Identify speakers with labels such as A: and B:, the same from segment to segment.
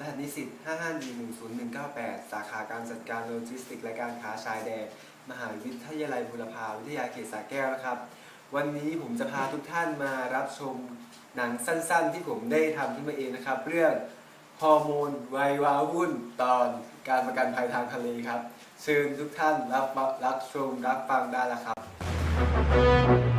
A: รหัสนิสิต55110198 สาขาการจัดการโลจิสติก และการค้าชายแดน มหาวิทยาลัยบุรพาวิทยาเขตสระแก้วนะครับ วันนี้ผมจะพาทุกท่านมารับชมหนังสั้นๆ ที่ผมได้ทำขึ้นมาเองนะครับ เรื่องฮอร์โมนวัยวาวุ่นตอนการประกันภัยทางทะเลครับ เชิญทุกท่านรับรับชมรับฟังได้แล้วครั
B: บ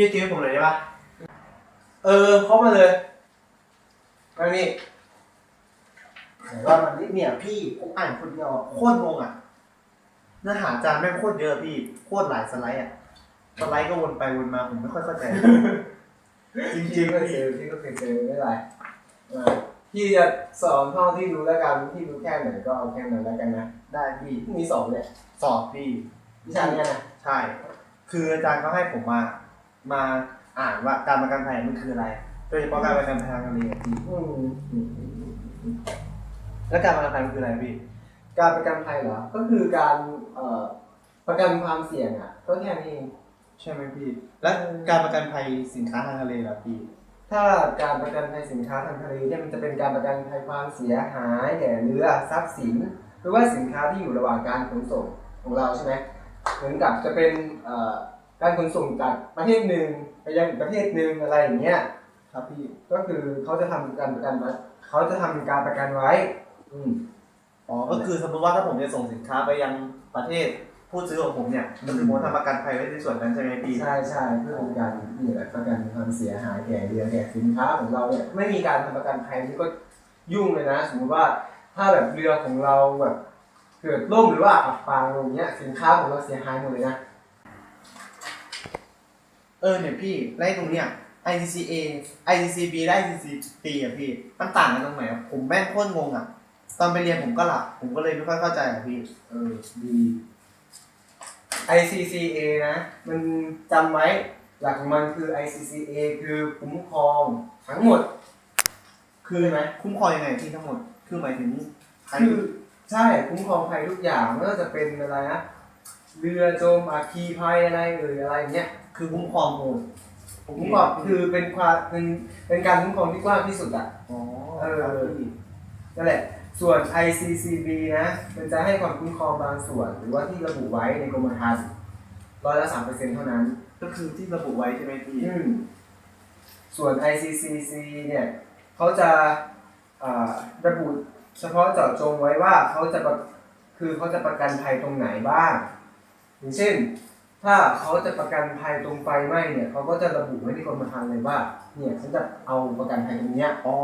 B: พี่พี่ช่วยติวให้ผมหน่อยได้ปะ
A: เออเข้ามาเลยมานี่
B: ไหนว่ามันเนี่ยพี่ผมอ่านคนเดียวอะโคตรงงอะเนื้อหาอาจารย์แม่งโคตรเยอะพี่โคตรหลายสไลด์อะสไลด์ก็วนไปวนมาผมไม่ค่อยเข้าใจ จริง
A: พี่
B: ๆ
A: ก็
B: พี่
A: เจอพี่ก็เคยเจอไม่เป็นไรเออพี่จะสอนเท่าที่รู้แล้วกันพี่รู้แค่ไหนก็เอาแค่นั้นแล้วกันนะ
B: ได้พี่
A: พรุ่งนี้สอบเลย
B: สอบพี่
A: วิชาเนี้ยนะ
B: ใช่ คืออาจารย์เขาให้ผมมา มาอ่านว่าการประกันภัยมันคืออะไรโดยเฉพาะการประกันภัยทางทะเลอะพี่
A: อืม
B: แล้วการประกันภัยมันคืออะไรพี่
A: การประกันภัยเหรอ ก็คือการเอ่อประกันความเสี่ยงอะ ก็แค่นี้เอง
B: ใช่ไหมพี่ และการประกันภัยสินค้าทางทะเลล่ะพี่
A: ถ้าการประกันภัยสินค้าทางทะเลเนี่ยมันจะเป็นการประกันภัยความเสียหายแก่เรือทรัพย์สิน หรือว่าสินค้าที่อยู่ระหว่างการขนส่งของเราใช่ไหมเหมือนกับจะเป็นเอ่อ การขนส่งจากประเทศหนึ่งไปยังอีกประเทศหนึ่งอะไรอย่างเงี้ย
B: ครับพี่
A: ก็คือเขาจะทำการประกันไว้เขาจะทำการประกันไว้ อืม
B: อ๋อ ก็คือสมมติว่าถ้าผมจะส่งสินค้าไปยังประเทศผู้ซื้อของผมเนี่ยก็คือผมทำประกันภัยไว้ในส่วนนั้นใช่ไหมพี่
A: ใช่ใช่เพื่อเป็นการนี่แหละประกันความเสียหายแก่เรือแก่สินค้าของเราเนี่ยไม่มีการทำประกันภัยนี่ก็ยุ่งเลยนะ สมมติว่าถ้าแบบเรือของเราแบบเกิดล่มหรือว่าอับปางลงเนี้ยสินค้าของเราเสียหายหมดเลยนะ
B: เออเนี่ยพี่ไล่ตรงเนี้ย ICCA ICCB และ ICCP อะพี่ มันต่างกันตรงไหนอะผมแม่งโคตรงงอะ ตอนไปเรียนผมก็หลับ ผมก็เลยไม่ค่อยเข้าใจอะพี่
A: เออดี ICCA นะ มันจำไว้หลักของมันคือ ICCA คือคุ้มครองทั้งหมด คือไหม
B: คุ้มครองยังไงพี่ทั้งหมด คือหมายถึงใคร
A: คือใช่คุ้มครองภัยทุกอย่างไม่ว่าจะเป็นอะไรนะ เรือจมอัคคีภัยอะไรเอ่ยอะไรเงี้ย
B: คือคุ้มครองหมด
A: คุ้มครองคือเป็นความเป็นเป็นการคุ้มครองที่กว้างที่สุดอะ
B: อ๋อ
A: เออ
B: ครับพี่
A: นั่นแหละ ส่วน ICCB นะมันจะให้ความคุ้มครองบางส่วน หรือว่าที่ระบุไว้ในกรมธรรม์ร้อยละสามเปอร์เซ็นต์เท่านั้น
B: ก็คือที่ระบุไว้ใช่ไหมพี่
A: อืมส่วน ICCC เนี่ยเขาจะอ่าระบุเฉพาะเจาะจงไว้ว่าเขาจะประคือเขาจะประกันภัยตรงไหนบ้าง อย่างเช่น ถ้าเขาจะประกันภัยตรงไฟไหม้เนี่ยเขาก็จะระบุไว้ในกรมธรรม์เลยว่า เนี่ยฉันจะเอาประกันภัยตรงเนี้ย
B: อ๋อ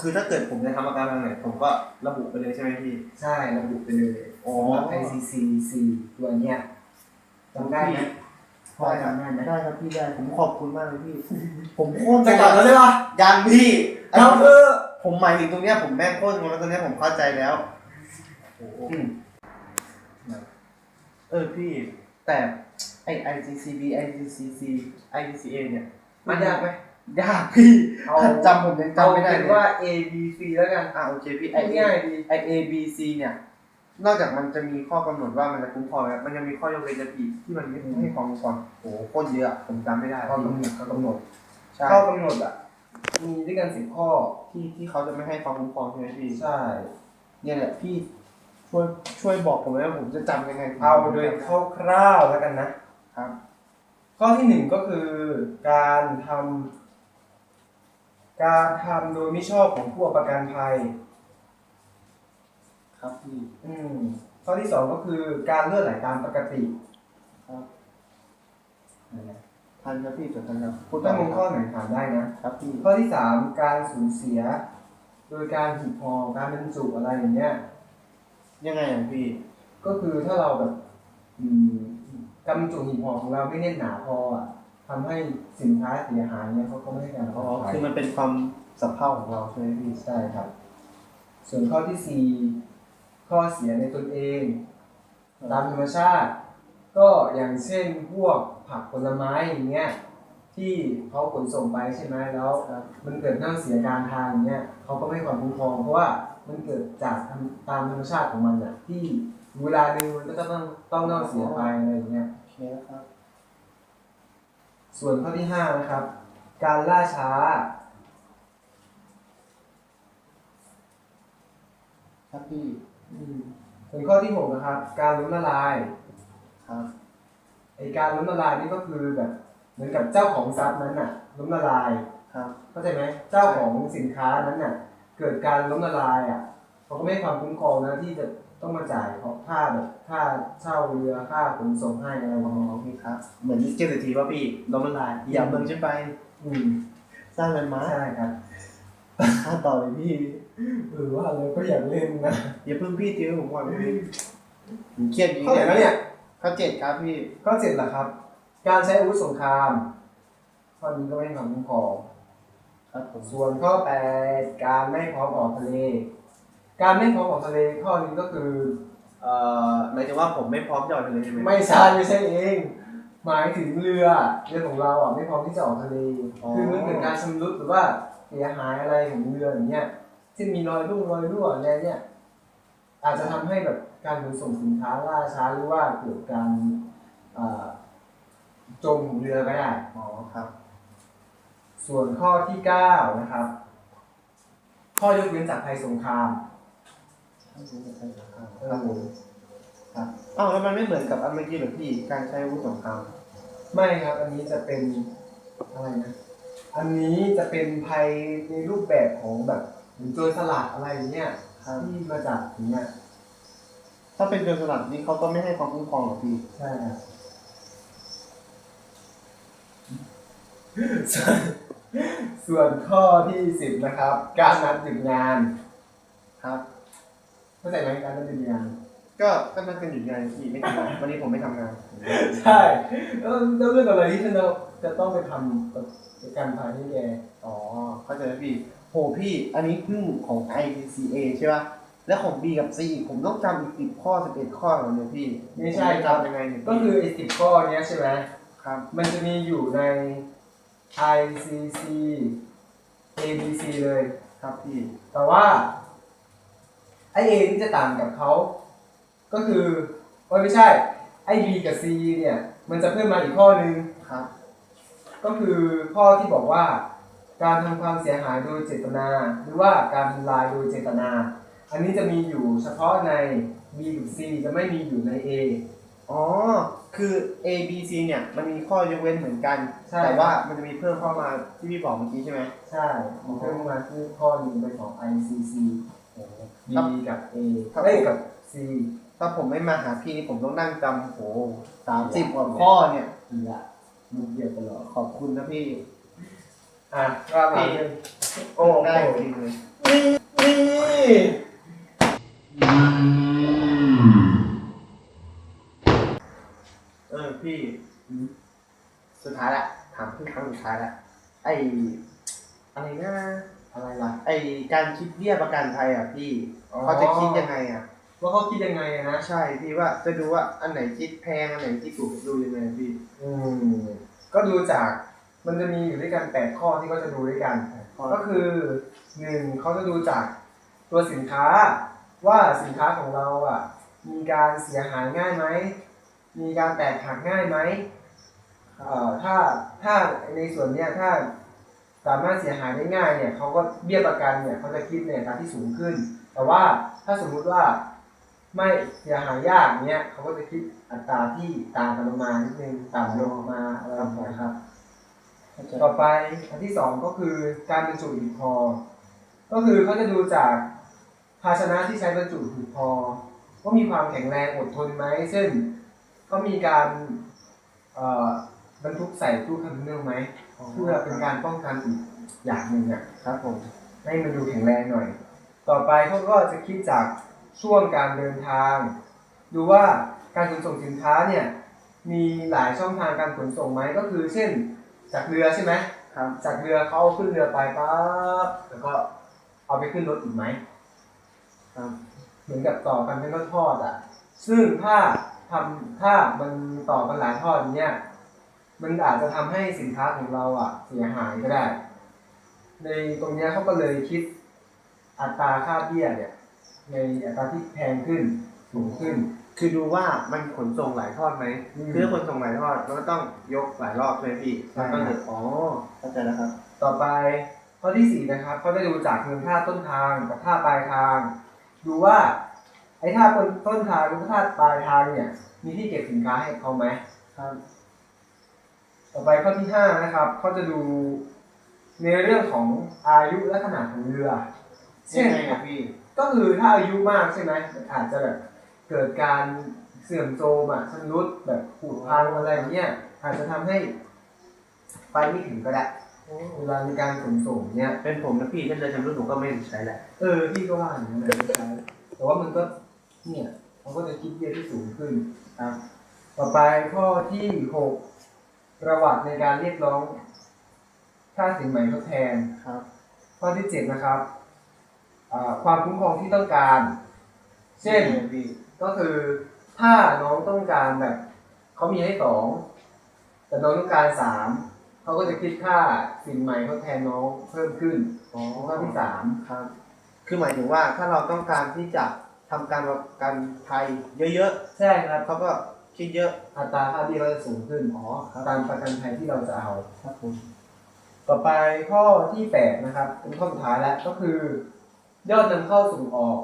B: คือถ้าเกิดผมจะทำประกันทางไหนผมก็ระบุไปเลยใช่ไหมพี่
A: ใช่ระบุไปเลย
B: อ๋อ
A: สำหรับ ICCC ตัวเนี้ยจำได้ไหมพอจำได้ไหม
B: ได้ครับพี่ได้ ผมขอบคุณมากเลยพี่ ผมโคตร
A: จะกลับแล้วใช่ปะ
B: ยังพี่
A: เราเออ
B: ผมหมายถึงตรงเนี้ยผมแม่งโคตรงงแล้วตรงเนี้ยผมเข้าใจแล้ว
A: อืม
B: เออพี่แต่ไอ ICCB ICCC ICCA เนี่ย
A: มันยากไหม
B: ยากพี่
A: เอา
B: จำผมยังจำไม่ได้
A: เอา
B: เล
A: เป็น
B: ย
A: ว่า A B C แล้วกัน
B: อ่าโอเคพี่ไอ
A: ง่ายๆดี
B: ไอ A B C เนี่ย นอกจากมันจะมีข้อกำหนดว่ามันจะคุ้มครองแล้วมันยังมีข้อยกเว้นนะพี่ที่มันไม่ให้ความคุ้มครองโอ้โหโคตรเยอะผมจำไม่ได้
A: ข้อกำหน
B: พี่
A: ดข้อกำหนด
B: ใช่
A: ข้อกำหนดอะ มีด้วยกันสิบข้อ
B: ที่ที่เขาจะไม่ให้ความคุ้มครองใช่ไหมพี่
A: ใช่
B: เนี่ยแหละพี่ ช่วยช่วยบอกผมแล้วผมจะจำยังไง
A: เอาโดยคร่าวๆแล้วกันนะ
B: ครับ
A: ข้อที่หนึ่งก็คือการทำการทำโดยไม่ชอบของผู้ประกันภัย
B: ครับพี่
A: อืมข้อที่สองก็คือการเลื่อนไหลตามปกติ
B: ครับทันครับพี่จดทันครับพูดต่
A: ถ้า
B: อ
A: มี
B: ค
A: ข้อ
B: รับ
A: ไหนถามได้นะ
B: ครับพี่
A: ข้อที่สามการสูญเสีย โดยการหีบห่อการบรรจุอะไรอย่างเงี้ย
B: ยังไงอะพี่
A: ก็คือถ้าเราแบบอืมกำจุหีบห่อของเราไม่แน่นหนาพออะทำให้สินค้าเสียหายเนี่ยเขาก็ไม่ให้การ
B: อ๋อ
A: ขาย
B: คือมันเป็นความสับเพร่าของเราใช่ไหมพี่
A: ใช่ครับ ส่วนข้อที่4ข้อเสียในตนเอง ตามธรรมชาติ ก็อย่างเช่นพวกผักผลไม้อย่างเงี้ยที่เขาขนส่งไปใช่ไหมแล้ว มันเกิดเน่าเสียกลารทางอย่างเงี้ยเขาก็ไม่ให้ความคุ้มครองเพราะว่า มันเกิดจากธรรมตามธรรมชาติของมันอะที่เวลาหนึ่งมันก็ต้องต้องเน่าเสียไปอะไรอย่างเงี้ย
B: โอเคครับ
A: ส่วนข้อที่ห้านะครับ การล่าช้า
B: ครับพี่
A: ส่วนข้อที่หกนะครับ การล้มละลาย
B: ครับ
A: ไอการล้มละลายนี่ก็คือแบบ เหมือนกับเจ้าของทรัพย์นั้นน่ะล้มละลาย
B: ครับ
A: เข้าใจไหมเจ้าของสินค้านั้นน่ะ เกิดการล้มละลายอะเขาก็ไม่ให้ความคุ้มครองนะที่จะต้องมาจ่ายเพราะค่าแบบค่าเช่าเรือค่าขนส่งให้อะไรประมาณ
B: โอ
A: นี้
B: เคครับ เหมือนเกมเศรษฐีป่ะพี่ล้มละลายอย่าเมืองใช่ไป
A: อืม
B: สร้างแลนด์มาร์ค
A: ใช่ครับ
B: ค่าต่อเลยพี่
A: เออว่าเลยก็อยากเล่นนะ
B: อย่าเพิ่งพี่เจอผมก่อนพี่ผมเครียดอยู่
A: ข้อไหนแล้วเนี่ย
B: ข้อเจ็ดครับพี่
A: ข้อเจ็ดล่ะครับ การใช้อาวุธสงครามข้อนี้ก็ไม่ให้ความคุ้มครอง
B: ครับผม
A: ส่วนข้อแปดการไม่พร้อมออกทะเล การไม่พร้อมออกทะเลข้อนี้ก็คือ
B: เอ่อหมายถึงว่าผมไม่พร้อมจะออกทะเลใช่ไหม
A: ไม่ใช่ไม่ใช่เอง หมายถึงเรือเรือของเราอะไม่พร้อมที่จะออกทะเลคือมันเกิดการชำรุดหรือว่าเสียหายอะไรของเรืออย่างเงี้ยเช่นมีรอยรุ่งรอยรั่วอะไรเนี่ย อาจจะทำให้แบบการขนส่งสินค้าล่าช้าหรือว่าเกิดการอ่าจมของเรือก็ได้
B: อ๋อครับ
A: ส่วนข้อที่เก้านะครับ ข้อยกเว้นจากภัยสงคราม
B: ครับผมครับอ้าวแล้วมันไม่เหมือนกับอันเมื่อกี้เหรอพี่การใช้อาวุธสงคราม
A: ไม่ครับ อันนี้จะเป็นอะไรนะอันนี้จะเป็นภัยในรูปแบบของแบบเหมือนโจรสลัดอะไรอย่างเงี้ย
B: ครับ
A: ที่มาจากอย่างเงี้ย
B: ถ้าเป็นโจรสลัดนี่เขาก็ไม่ให้ความคุ้มครองหรอพี่
A: ใช่ครับ ส่วนส่วนข้อที่สิบนะครับ การนัดหยุดงาน
B: ครับ
A: เข้าใจไหมการนัดหยุดงาน
B: ก็ก็นั่งกันอยู่ไงพี่ไม่ทำงานวันนี้ผมไม่ทำงาน
A: ใช่แล้วแล้วเรื่องอะไรที่เราจะต้องไปทำกับการพาที่แก
B: อ๋อเข้าใจแล้วพี่โหพี่ อันนี้เพิ่งของ ICCA ใช่ป่ะแล้วของ B กับ C ผมต้องจำอีกสิบข้อสิบเอ็ดข้อเหรอเนี่ยพี่
A: ไม่ใช่ครับ
B: จำยังไงเนี่ย
A: ก็คือไอ้สิบข้อเนี้ยใช่ไหม
B: ครับ
A: มันจะมีอยู่ใน ICC ABC เลย
B: ครับพี่
A: แต่ว่าไอ A ที่จะต่างกับเขาก็คือว่าไม่ใช่ ไอ B กับ C เนี่ย มันจะเพิ่มมาอีกข้อหนึ่ง
B: ครับ
A: ก็คือข้อที่บอกว่า การทำความเสียหายโดยเจตนา หรือว่าการทำลายโดยเจตนา อันนี้จะมีอยู่เฉพาะใน B กับ C จะไม่มีอยู่ใน A
B: อ๋อ คือ A B C เนี่ย มันมีข้อยกเว้นเหมือนกัน
A: ใช่
B: แต่ว่ามันจะมีเพิ่มเข้ามาที่พี่บอกเมื่อกี้ใช่ไหม
A: ใช่มีเพิ่มมาคือข้อหนึ่งเป็นของ ICC B กับ A
B: ครับ
A: เอ้ยกับ C
B: ถ้าผมไม่มาหาพี่นี่ผมต้องนั่งจำโหสามสิบกว่าข้อเนี่ย
A: อีกละมุกเดียวตลอด
B: ขอบคุณนะพี่
A: อะว่ามาเรื่องโอ้โห
B: ได้จริงเลย
A: นี่นี่
B: เออพี่ สุดท้ายละถามพี่ครั้งสุดท้ายละไออะไรนะ
A: อะไรล่ะ
B: ไอการคิดเบี้ยประกันภัยอะพี่เขาจะคิดยังไงอะ
A: ว่าเขาคิดยังไงอะนะ
B: ใช่พี่ว่าจะดูว่าอันไหนคิดแพงอันไหนคิดถูกดูยังไงพี่
A: อืมก็ดูจากมันจะมีอยู่ด้วยกันแปดข้อที่เขาจะดูด้วยกัน ก็คือหนึ่งเขาจะดูจากตัวสินค้าว่าสินค้าของเราอะ มีการเสียหายง่ายไหมมีการแตกหักง่ายไหมเอ่อ ถ้าถ้าในส่วนเนี้ยถ้าสามารถเสียหายได้ง่ายเนี่ยเขาก็เบี้ยประกันเนี่ยเขาจะคิดในอัตราที่สูงขึ้น แต่ว่าถ้าสมมุติว่าไม่เสียหายยากเนี่ยเขาก็จะคิดอัตราที่ต่างกันลงมานิดนึงต่ำลงมาอะไรแบบนี้ครับ ต่อไปอันที่สองก็คือการบรรจุหีบพอ ก็คือเขาจะดูจากภาชนะที่ใช้บรรจุหีบพอว่ามีความแข็งแรงอดทนไหมเช่นเขามีการเอ่อ บรรทุกใส่ตู้คอนเทนเนอร์ไหมเพื่อเป็นการป้องกันอีกอย่างหนึ่งอะ
B: ครับผม
A: ให้มันดูแข็งแรงหน่อย ต่อไปเขาก็จะคิดจากช่วงการเดินทาง ดูว่าการขนส่งสินค้าเนี่ยมีหลายช่องทางการขนส่งไหมก็คือ เช่นจากเรือใช่ไหม
B: ครับ
A: จากเรือเขาเอาขึ้นเรือไปปั๊บแล้วก็เอาไปขึ้นรถอีกไหม
B: ครับ
A: เหมือนกับต่อกันเป็นทอดๆอะ ซึ่งถ้าทำถ้ามันต่อกันหลายทอดอย่างเนี้ย มันอาจจะทำให้สินค้าของเราอะ เสียหายก็ได้ ในตรงเนี้ยเขาก็เลยคิดอัตราค่าเบี้ยเนี่ย ในอัตราที่แพงขึ้นสูงขึ้น
B: คือดูว่ามันขนส่งหลายทอดไหม
A: อืม
B: คือถ้าขนส่งหลายทอดมันก็ต้องยกหลายรอบใช่ไหมพี่
A: ใช่
B: มันก็เลยอ๋อเข้าใจแล้วครับ
A: ต่อไปข้อที่สี่นะครับเขาได้ดูจากเงินค่าต้นทางกับค่าปลายทาง ดูว่าไอ้ค่าต้นต้นทางหรือค่าปลายทางเนี่ย มีที่เก็บสินค้าให้เขาไหม
B: ครับ
A: ต่อไปข้อที่ห้านะครับเขาจะดูในเรื่องของอายุและขนาดของเรือเช่
B: ยั
A: น
B: งไงอะพี่
A: ก็คือถ้าอายุมากใช่ไหมมันอาจจะแบบเกิดการเสื่อมโทรมอะชำรุดแบบผุพังอะไรเงี้ยอาจจะทำให้ไปไม่ถึงก็ได้เวลาในการขนส่งเนี่ย
B: เป็นผมนะพี่ถ้าเรือชำรุดผมก็ไม่ใช้แหละ
A: เออพี่ก็ว่าอย่างนั้นนะไม่ใช่แต่ว่ามันก็เนี่ยเขาก็จะคิดเบี้ยที่สูงขึ้นครับ ต่อไปข้อที่หก ประวัติในการเรียกร้องค่าสินไหมทดแทน
B: ครับ
A: ข้อที่เจ็ดนะครับอ่าความคุ้มครองที่ต้องการ เช่น
B: ยังไงพี่
A: ก็คือถ้าน้องต้องการแบบเขามีให้สองแต่น้องต้องการสามเขาก็จะคิดค่าสินใหม่ทดแทนน้องเพิ่มขึ้น
B: อ๋อ
A: ข้อที่สาม
B: ครับ คือหมายถึงว่าถ้าเราต้องการที่จะทำการประกันภัยเยอะ
A: ใช่ครับ
B: ๆเขาก็ คิดเยอะ
A: อัตราค่าเบี้ยก็จะสูงขึ้น
B: อ๋อครับ
A: ตามประกันภัยที่เราจะเอา
B: ครับผม
A: ต่อไปข้อที่แปดนะครับเป็นข้อสุดท้ายแล้วก็คือ ยอดนำเข้าส่งออก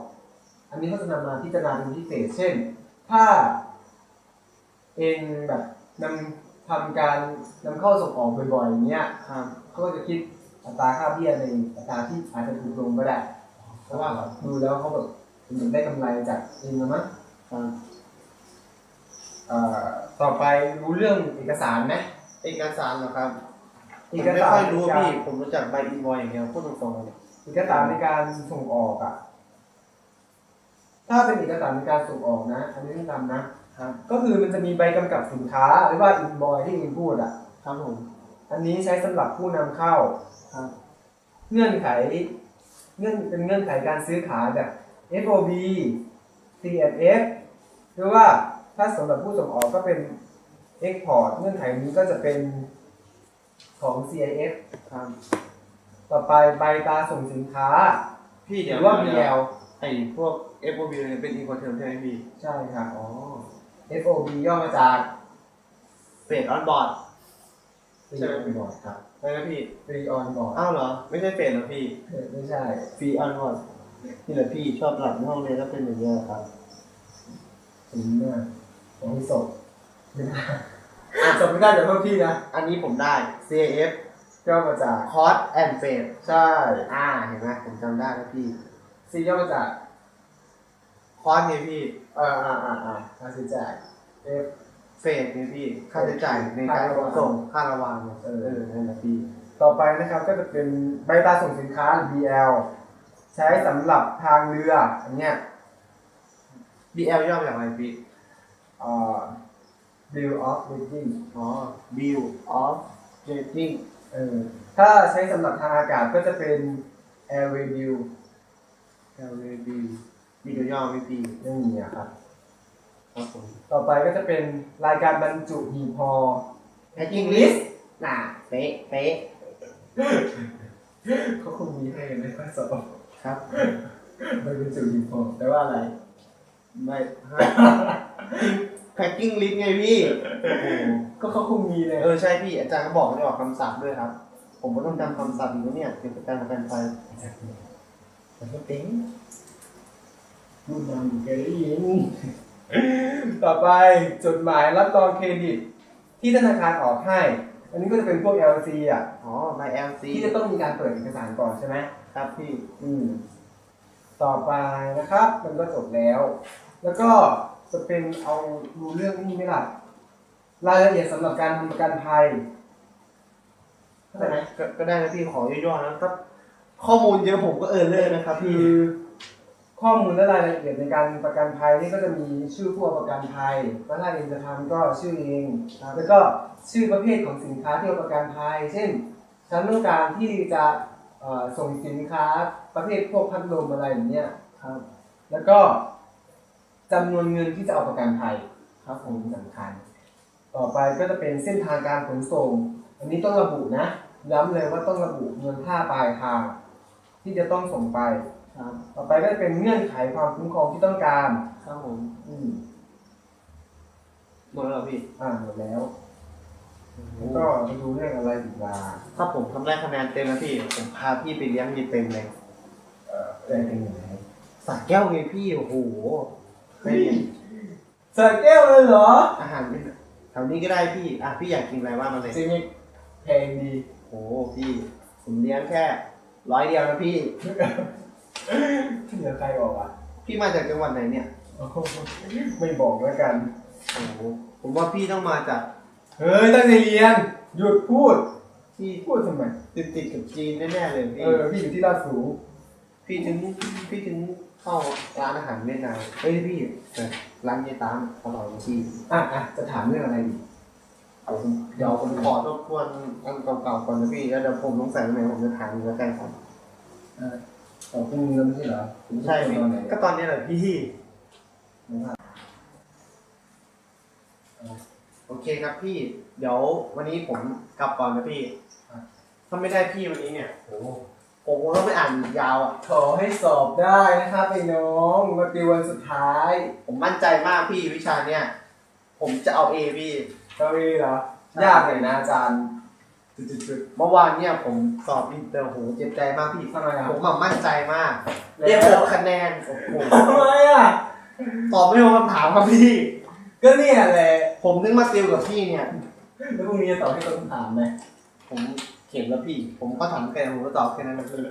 A: อันนี้เขาจะนำมาพิจารณาเป็นพิเศษ เช่น ถ้าเองแบบนำทำการนำเข้าส่งออกบ่อยๆอย่างเงี้ย
B: ครับ
A: เขาก็จะคิดอัตราค่าเบี้ยในอัตราที่อาจจะถูกลงก็ได้ เพราะว่าดูแล้วเขาแบบเหมือนได้กำไรจากเองนะมั้ง
B: ครับ
A: เอ่อ ต่อไปรู้เรื่องเอกสารไหม
B: เอกสารเหรอครับผ
A: เอ
B: ม
A: ก
B: ไม่
A: สาร
B: ค่อยรู้พี่ผมรู้จักใบอินวอยอย่างเดียวพูดตรงๆเลย
A: เอกสารในการส่งออกอะ ถ้าเป็นเอกสารในการส่งออกนะ อันนี้ต้องจำนะ
B: ครับ
A: ก็คือมันจะมีใบกำกับสินค้าหรือว่าอินบอยที่อินพูดอะ
B: ครับผม
A: อันนี้ใช้สำหรับผู้นำเข้า
B: ครับ
A: เงื่อนไข เงื่อนเป็นเงื่อนไขการซื้อขายแบบ FOB CFF หรือว่า ถ้าสำหรับผู้ส่งออกก็เป็น Export เงื่อนไขนี้ก็จะเป็นของ CIF
B: ครับ
A: ต่อไปใบตราส่งสินค้า
B: พี่
A: ห
B: เดี๋ย
A: รื
B: ว
A: อว่า
B: เดี๋ยว
A: BL
B: ไอ้พวก f o b เนี่ยเป็นอีโคเทอมใช่ไหมพี่
A: ใช่ครับ อ๋อ FOB ย่อมาจาก
B: เฟดออนบอร์ด
A: Free
B: ใช่ไหม
A: on board ครับ
B: ใช่ไหมพี่
A: Free on board
B: อ้าวเหรอ ไม่ใช่เฟดเหรอพี่
A: เออไม่ใช่
B: ฟรีออนบอร์ดนี่แหละพี่ชอบหลับในห้องเรียนแล้วเป็นอย่างนี้ยครับ
A: ถึงมากข องที่ศพไม่ได้อะศพไม่ได้เดี๋ยวเพิ่มพี่นะ
B: อันนี้ผมได้ CAF
A: ย่อมาจาก
B: Cost and Fed
A: ใช่
B: อ่า เห็นไหมผมจำได้แล้วพี่
A: C ย่อมาจาก
B: Cost ไงพี่
A: เอ่าอ่าอ่าอ่าค่าใช้จ่าย F
B: เฟดไงพี่ค่าใช้จ่ายในการขนส่งค่าระวางเนี่ยเออเออนั่นแหละพี่
A: ต่อไปนะครับก็จะเป็นใบตราส่งสินค้าหรือ BL ใช้สำหรับทางเรืออันเนี้ย
B: BL ย่อมาจากอะไรพี่
A: เอ่อ Bill of Lading
B: อ๋อ Bill of Lading
A: เออถ้าใช้สำหรับทางอากาศก็จะเป็น Airway Bill
B: LAB มีตัวย่อไหมพี่
A: ไม่มีอะครับ
B: ครับผม
A: ต่อไปก็จะเป็นรายการบรรจุหีบพอ
B: Packing List น่ะเป๊ะเป๊ะ
A: เขาคงมีให้กันในข้อสอบ
B: ครับ
A: ใบบรรจุหีบพอแปลว่าอะไร
B: ไม่ ฮะ Packing List ไงพี่โอ้โห
A: ก็เขาคงมีเลย
B: เออใช่พี่อาจารย์ก็บอกให้ออกคำศัพท์ด้วยครับ ผมก็ต้องจำคำศัพท์อยู่นะเนี่ยเกี่ยวกับการประกันภัย
A: แต่ก็เต็งรุ่นนำเคยได้ยินต่อไปจดหมายรับรองเครดิต ที่ธนาคารออกให้ อันนี้ก็จะเป็นพวก LC อะ
B: อ๋อ by LC
A: ที่จะต้องมีการเปิดเอกสารก่อนใช่ไหม
B: ครับพี่
A: อืม ต่อไปนะครับ มันก็จบแล้ว แล้วก็ จะเป็นเอาดูเรื่องนี้ไหมล่ะรายละเอียดสำหรับการทำประกันภัยเข้าใจไหม
B: ก็ก็ได้นะพี่ขอย่อๆนะครับ ข้อมูลเยอะผมก็เออเลยนะครับ
A: คื
B: พี่
A: อข้อมูลและรายละเอียดในการประกันภัยนี่ก็จะมีชื่อผู้ประกันภัยแล้วถ้าเองจะทำก็ชื่อเองแล้วก็ชื่อประเภทของสินค้าที่เอาประกันภัย เช่น ฉันต้องการที่จะเอ่อส่งสินค้าประเภทพวกพัดลมอะไรอย่างเงี้ย
B: ครับ
A: ในแล้วก็ จำนวนเงินที่จะเอาประกันภัยครับผมสำคัญ ต่อไปก็จะเป็นเส้นทางการขนส่ง อันนี้ต้องระบุนะ ย้ำเลยว่าต้องระบุเงินค่าปลายทางที่จะต้องส่งไป
B: ครับ
A: ต่อไปก็จะเป็นเงื่อนไขความคุ้มครองที่ต้องการ
B: ครับผม
A: อืม
B: หมดแล้วเหรอพี่
A: อ่านหมดแล้วแล้วก็มาดูเรื่องอะไรอีกล่ะ
B: ถ้าผมทำได้คะแนนเต็มนะพี่ ผมพาพี่ไปเลี้ยงยีเต็มเลย
A: เอ่อได้เป็นยังไง
B: สาแก้วไงพี่ โอ้โห ไม่เนี่ย
A: สระแก้วเลยเหรอ
B: อาหารเป็นแถวนี้ก็ได้พี่ อะพี่อยากกินอะไรว่ามาเลย
A: จริงๆแพงดี
B: โอ้โหพี่ผมเลี้ยงแค่ ร้อยเดียวนะพี่
A: ที่ เหลือใครบอกอะ
B: พี่มาจากจังหวัดไหนเนี่ย
A: โอ้โหไม่บอกแล้วกัน
B: โอ้โหผมว่าพี่ต้องมาจาก
A: เฮ้ยตั้งใจเรียน หยุดพูด
B: ที่
A: พูดทำไม
B: ติดติดๆกับจีนแน่ๆเลย
A: เอ
B: พี่
A: อพี่อยู่ที่ลาดสูง
B: พี่ถึงพี่ถึง เข้าร้านอาหารเวียดนามเฮ้ยพี่แต่ร้านเยตามอร่อยจริง
A: อะอะจะถามเรื่องอะไรดี
B: ผมเดี๋ยวผมขอทบทวนอันเก่าๆก่อนนะพี่แล้วเดี๋ยวผมสงสัยตรงไหนผมจะถามอีกแล้วกันครับ
A: อ๋อพรุ่งนี้แล้วไม่ใช่เหรอ
B: ใช่พี่
A: ตอนไหน
B: ก็ตอนนี้แหละพี่โอเคครับพี่ เดี๋ยววันนี้ผมกลับก่อนนะพี่ถ้าไม่ได้พี่วันนี้เนี่ยโอ้โห ผมคงต้องไปอ่านยาวอะ
A: ขอให้สอบได้นะครับไอ้น้องมาติววันสุดท้าย
B: ผมมั่นใจมากพี่วิชาเนี่ย ผมจะเอาเอพี่
A: เก้าอี้เหรอ
B: ใช่
A: ยากเลยนะอาจารย์จุด
B: เมื่อวานเนี่ยผมสอบอินเตอร์โหเจ็บใจมากพี่
A: ๆทำไมอะ
B: ผมแบบมั่นใจมาก
A: แล้
B: ได้
A: ว
B: หกคะแนน โอ้โห
A: ทำไมอะ
B: ตอบไม่ตรงคำถามครับพี่
A: ก็เนี่ยแหละ
B: ผมนึกมาติวกับพี่เนี่ย
A: แล้วพรุ่งนี้จะตอบให้ตรงคำถามไหม
B: ผม เขียนแล้วพี่ ผมก็ถามแค่ผมก็ตอบแค่นั้นนะพี่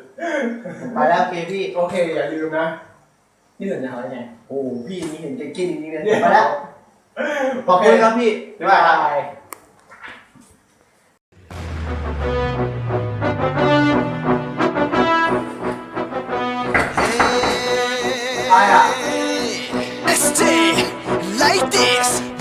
B: ผมไปแล้วโอเคพี่
A: โอเคอย่าลืมนะพี่สัญญาไว้ไง
B: โอ้โหพี่นี่เห็นใจกินจริงๆเลยผมไปแล้วขอบคุณครับพี่บ๊ายบายครับ
A: ย
C: Hey, let's stay like this.